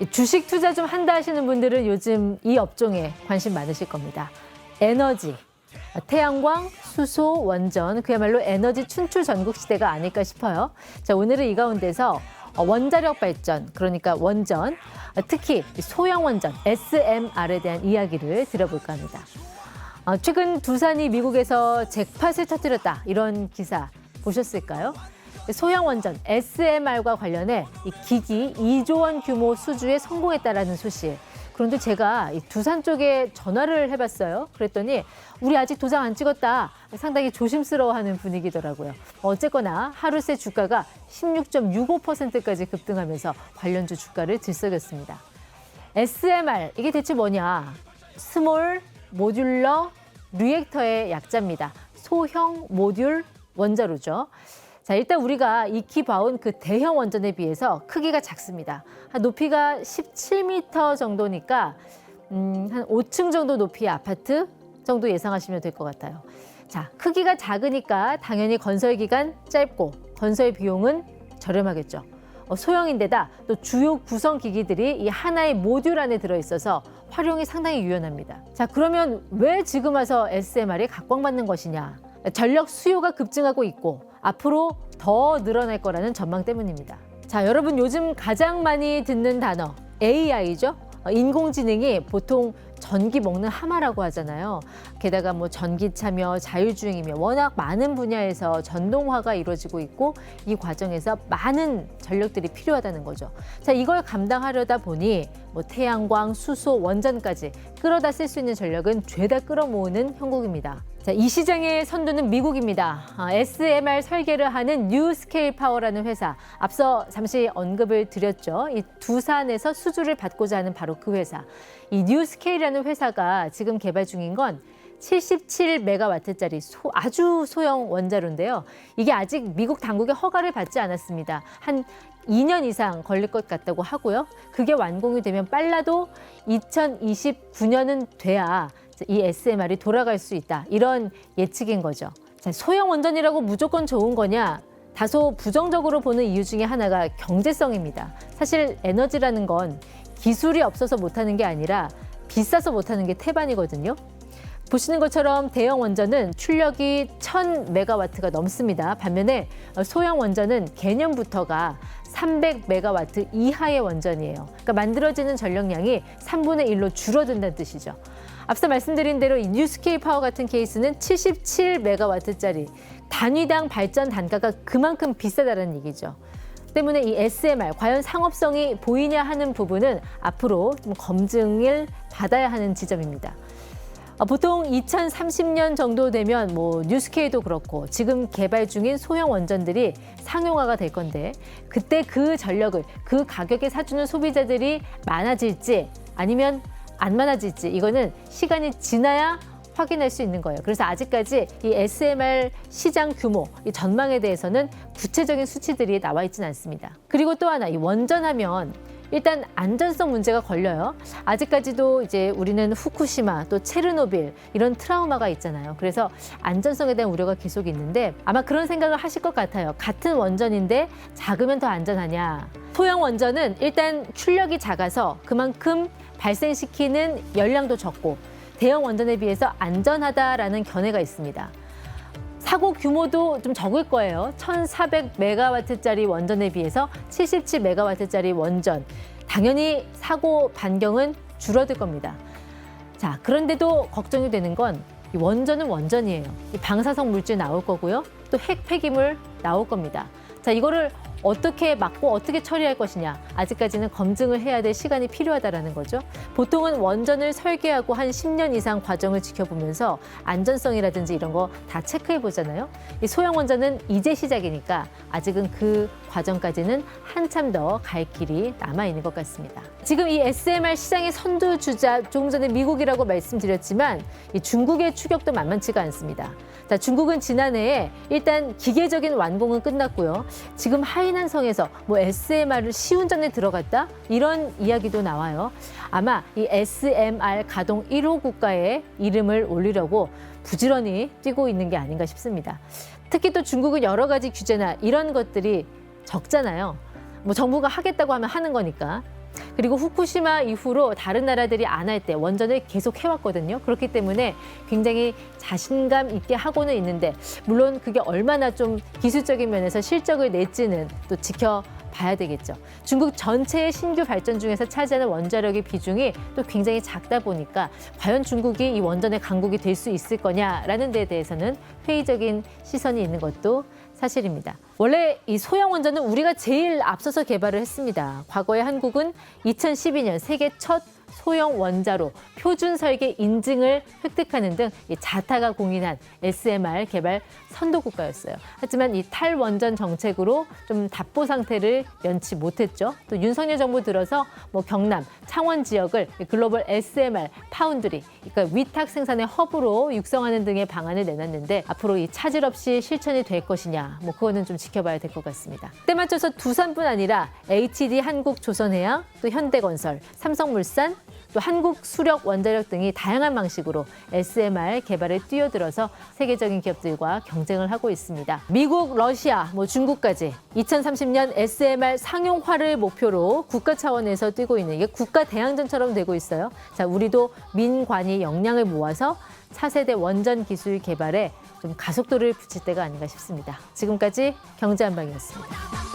이 주식 투자 좀 한다 하시는 분들은 요즘 이 업종에 관심 많으실 겁니다. 에너지, 태양광, 수소, 원전, 그야말로 에너지 춘추 전국 시대가 아닐까 싶어요. 자, 오늘은 이 가운데서 어, 원자력 발전, 그러니까 원전, 어, 특히 소형 원전, SMR에 대한 이야기를 들어볼까 합니다. 어, 최근 두산이 미국에서 잭팟을 터뜨렸다 이런 기사 보셨을까요? 소형 원전 SMR과 관련해 이 기기 2조 원 규모 수주에 성공했다라는 소식. 그런데 제가 이 두산 쪽에 전화를 해봤어요. 그랬더니 우리 아직 도장 안 찍었다. 상당히 조심스러워하는 분위기더라고요. 어쨌거나 하루새 주가가 16.65%까지 급등하면서 관련주 주가를 들썩였습니다. SMR 이게 대체 뭐냐? 스몰 모듈러 리액터의 약자입니다. 소형 모듈 원자로죠. 자, 일단 우리가 익히 봐온 그 대형 원전에 비해서 크기가 작습니다. 한 높이가 17m 정도니까 음, 한 5층 정도 높이의 아파트 정도 예상하시면 될 것 같아요. 자, 크기가 작으니까 당연히 건설 기간 짧고 건설 비용은 저렴하겠죠. 어, 소형인데다 또 주요 구성 기기들이 이 하나의 모듈 안에 들어 있어서 활용이 상당히 유연합니다. 자, 그러면 왜 지금 와서 SMR이 각광받는 것이냐? 전력 수요가 급증하고 있고 앞으로 더 늘어날 거라는 전망 때문입니다. 자, 여러분 요즘 가장 많이 듣는 단어 AI죠. 어, 인공지능이 보통 전기 먹는 하마라고 하잖아요. 게다가 뭐 전기차며 자율주행이며 워낙 많은 분야에서 전동화가 이루어지고 있고 이 과정에서 많은 전력들이 필요하다는 거죠. 자, 이걸 감당하려다 보니 뭐 태양광, 수소, 원전까지 끌어다 쓸 수 있는 전력은 죄다 끌어모으는 형국입니다. 자, 이 시장의 선두는 미국입니다. 아, SMR 설계를 하는 뉴스케일 파워라는 회사. 앞서 잠시 언급을 드렸죠. 이 두산에서 수주를 받고자 하는 바로 그 회사. 이 뉴스케일이라는 회사가 지금 개발 중인 건 77메가와트짜리 소, 아주 소형 원자로인데요. 이게 아직 미국 당국의 허가를 받지 않았습니다. 한 2년 이상 걸릴 것 같다고 하고요. 그게 완공이 되면 빨라도 2029년은 돼야 이 SMR이 돌아갈 수 있다. 이런 예측인 거죠. 자, 소형 원전이라고 무조건 좋은 거냐? 다소 부정적으로 보는 이유 중에 하나가 경제성입니다. 사실 에너지라는 건 기술이 없어서 못하는 게 아니라 비싸서 못하는 게 태반이거든요. 보시는 것처럼 대형 원전은 출력이 1000메가와트가 넘습니다. 반면에 소형 원전은 개념부터가 300메가와트 이하의 원전이에요. 그러니까 만들어지는 전력량이 3분의 1로 줄어든다는 뜻이죠. 앞서 말씀드린 대로 이 뉴스케이 파워 같은 케이스는 77메가와트짜리 단위당 발전 단가가 그만큼 비싸다는 얘기죠. 때문에 이 SMR 과연 상업성이 보이냐 하는 부분은 앞으로 좀 검증을 받아야 하는 지점입니다. 어, 보통 2030년 정도 되면 뭐 뉴스케이도 그렇고 지금 개발 중인 소형 원전들이 상용화가 될 건데 그때 그 전력을 그 가격에 사주는 소비자들이 많아질지 아니면 안 많아질지 이거는 시간이 지나야 확인할 수 있는 거예요. 그래서 아직까지 이 SMR 시장 규모, 이 전망에 대해서는 구체적인 수치들이 나와 있지는 않습니다. 그리고 또 하나, 이 원전하면 일단 안전성 문제가 걸려요. 아직까지도 이제 우리는 후쿠시마 또 체르노빌 이런 트라우마가 있잖아요. 그래서 안전성에 대한 우려가 계속 있는데 아마 그런 생각을 하실 것 같아요. 같은 원전인데 작으면 더 안전하냐? 소형 원전은 일단 출력이 작아서 그만큼 발생시키는 열량도 적고 대형 원전에 비해서 안전하다라는 견해가 있습니다. 사고 규모도 좀 적을 거예요. 1,400메가와트짜리 원전에 비해서 77메가와트짜리 원전. 당연히 사고 반경은 줄어들 겁니다. 자, 그런데도 걱정이 되는 건 원전은 원전이에요. 방사성 물질 나올 거고요. 또 핵 폐기물 나올 겁니다. 자, 이거를 어떻게 막고 어떻게 처리할 것이냐 아직까지는 검증을 해야 될 시간이 필요하다라는 거죠. 보통은 원전을 설계하고 한 10년 이상 과정을 지켜보면서 안전성이라든지 이런 거 다 체크해 보잖아요. 이 소형 원전은 이제 시작이니까 아직은 그 과정까지는 한참 더 갈 길이 남아 있는 것 같습니다. 지금 이 SMR 시장의 선두 주자 조금 전에 미국이라고 말씀드렸지만 이 중국의 추격도 만만치가 않습니다. 자, 중국은 지난해에 일단 기계적인 완공은 끝났고요. 지금 하이 난 성에서 뭐 SMR을 시운전에 들어갔다 이런 이야기도 나와요. 아마 이 SMR 가동 1호 국가에 이름을 올리려고 부지런히 뛰고 있는 게 아닌가 싶습니다. 특히 또 중국은 여러 가지 규제나 이런 것들이 적잖아요. 뭐 정부가 하겠다고 하면 하는 거니까. 그리고 후쿠시마 이후로 다른 나라들이 안 할 때 원전을 계속 해왔거든요. 그렇기 때문에 굉장히 자신감 있게 하고는 있는데 물론 그게 얼마나 좀 기술적인 면에서 실적을 낼지는 또 지켜. 봐야 되겠죠. 중국 전체의 신규 발전 중에서 차지하는 원자력의 비중이 또 굉장히 작다 보니까 과연 중국이 이 원전의 강국이 될 수 있을 거냐라는 데에 대해서는 회의적인 시선이 있는 것도 사실입니다. 원래 이 소형 원전은 우리가 제일 앞서서 개발을 했습니다. 과거에 한국은 2012년 세계 첫 소형 원자로 표준 설계 인증을 획득하는 등이 자타가 공인한 SMR 개발 선도 국가였어요. 하지만 이 탈원전 정책으로 좀 답보 상태를 면치 못했죠. 또 윤석열 정부 들어서 뭐 경남, 창원 지역을 글로벌 SMR 파운드리, 그러니까 위탁 생산의 허브로 육성하는 등의 방안을 내놨는데 앞으로 이 차질 없이 실천이 될 것이냐, 뭐 그거는 좀 지켜봐야 될 것 같습니다. 때 맞춰서 두산뿐 아니라 HD 한국 조선해양, 또 현대건설, 삼성물산, 또 한국 수력 원자력 등이 다양한 방식으로 SMR 개발에 뛰어들어서 세계적인 기업들과 경쟁을 하고 있습니다. 미국, 러시아, 뭐 중국까지 2030년 SMR 상용화를 목표로 국가 차원에서 뛰고 있는 이게 국가 대항전처럼 되고 있어요. 자, 우리도 민관이 역량을 모아서 차세대 원전 기술 개발에 좀 가속도를 붙일 때가 아닌가 싶습니다. 지금까지 경제 한방이었습니다.